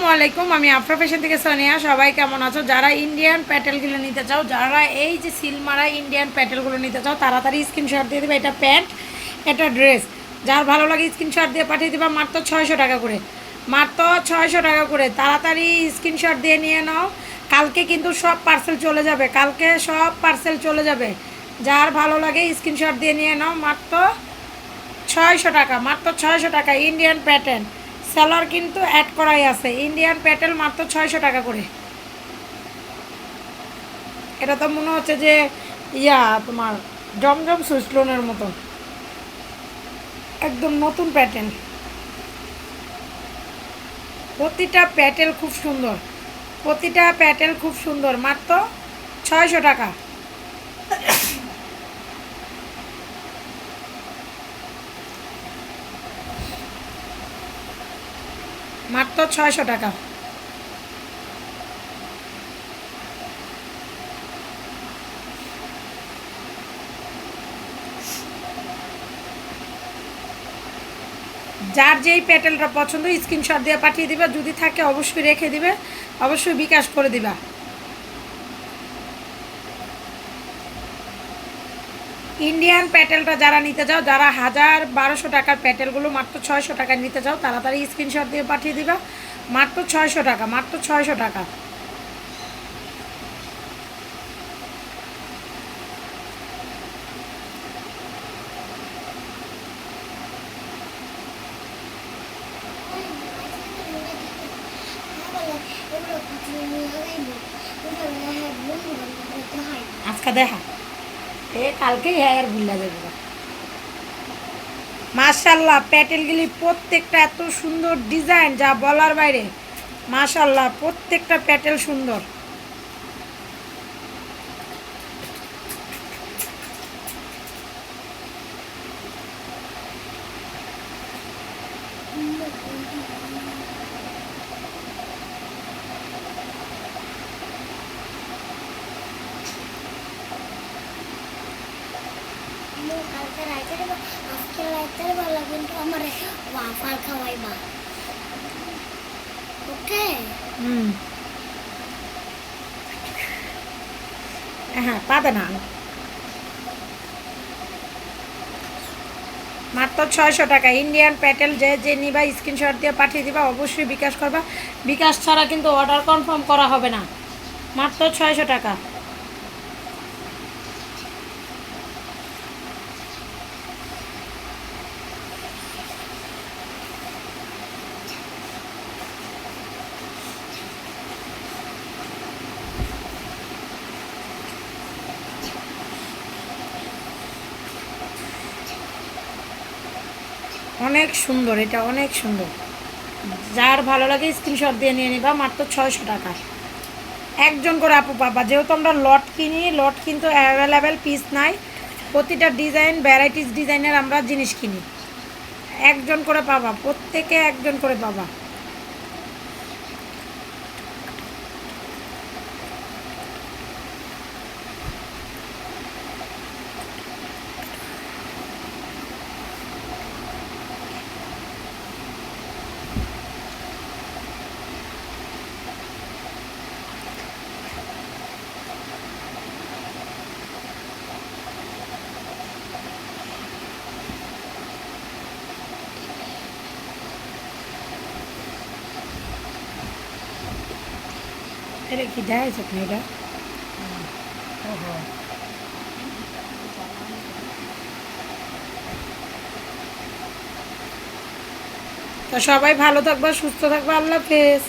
আসসালামু আলাইকুম আমি আফরা থেকে সোনিয়া। সবাই কেমন আছো? যারা ইন্ডিয়ান প্যাটেলগুলো নিতে চাও, যারা এই যে সিলমারা ইন্ডিয়ান প্যাটেলগুলো নিতে চাও, তাড়াতাড়ি স্ক্রিনশট দিয়ে দেবে। এটা প্যান্ট, এটা ড্রেস। যার ভালো লাগে স্ক্রিনশট দিয়ে পাঠিয়ে দেবা মাত্র ছয়শো টাকা করে। মাত্র ছয়শো টাকা করে। তাড়াতাড়ি স্ক্রিনশট দিয়ে নিয়ে নাও। কালকে কিন্তু সব পার্সেল চলে যাবে। কালকে সব পার্সেল চলে যাবে। যার ভালো লাগে স্ক্রিনশট দিয়ে নিয়ে নাও। মাত্র ছয়শো টাকা, মাত্র ছয়শো টাকা ইন্ডিয়ান প্যাটার্ন সেলার কিন্তু অ্যাড করাই আছে। ইন্ডিয়ান প্যাটেল মাত্র ছয়শো টাকা করে। এটা তো মনে হচ্ছে যে, ইয়া, তোমার জমজম সুইসলোনের মতো। একদম নতুন প্যাটার্ন প্রতিটা প্যাটেল খুব সুন্দর। প্রতিটা প্যাটেল খুব সুন্দর। মাত্র ছয়শো টাকা। মাত্র ছয়শো টাকা। যার যেই প্যাটেলটা পছন্দ স্ক্রিনশট দিয়ে পাঠিয়ে দিবে। যদি থাকে, অবশ্যই রেখে দিবে। অবশ্যই বিকাশ করে দিবা। ইন্ডিয়ান প্যাটেলটা যারা নিতে চাও, যারা হাজার বারোশো টাকার প্যাটেলগুলো মাত্র ছয়শো টাকায় নিতে চাও, তাড়াতাড়ি স্ক্রিনশট দিয়ে পাঠিয়ে দিবা। মাত্র ছয়শো টাকা, মাত্র ছয়শো টাকা। আজকে দেখা। এ কালকেই হেয়ার ভুলা যাবে মাশাল্লাহ প্যাটেলগুলি প্রত্যেকটা এত সুন্দর ডিজাইন যা বলার বাইরে। মাশাল্লাহ প্রত্যেকটা প্যাটেল সুন্দর। হ্যাঁ মাত্র ছয়শো টাকা। ইন্ডিয়ান প্যাটেল যে যে নিবা স্ক্রিনশট দিয়ে পাঠিয়ে দিবা, অবশ্যই বিকাশ করবা। বিকাশ ছাড়া কিন্তু অর্ডার কনফার্ম করা হবে না। মাত্র ছয়শো টাকা। অনেক সুন্দর, এটা অনেক সুন্দর। যার ভালো লাগে স্ক্রিনশট দিয়ে নিয়ে নিবা, মাত্র ছয়শো টাকা। একজন করে আপু পাবা, যেহেতু আমরা লট কিনি লট কিন্তু অ্যাভেলেবেল পিস নাই। প্রতিটা ডিজাইন ভ্যারাইটিস ডিজাইনের আমরা জিনিস কিনি। একজন করে পাবা, প্রত্যেকে একজন করে পাবা। এটা কি esok ni আপনি এটা তো সবাই ভালো থাকবা সুস্থ থাকবা আল্লাহ হাফেজ।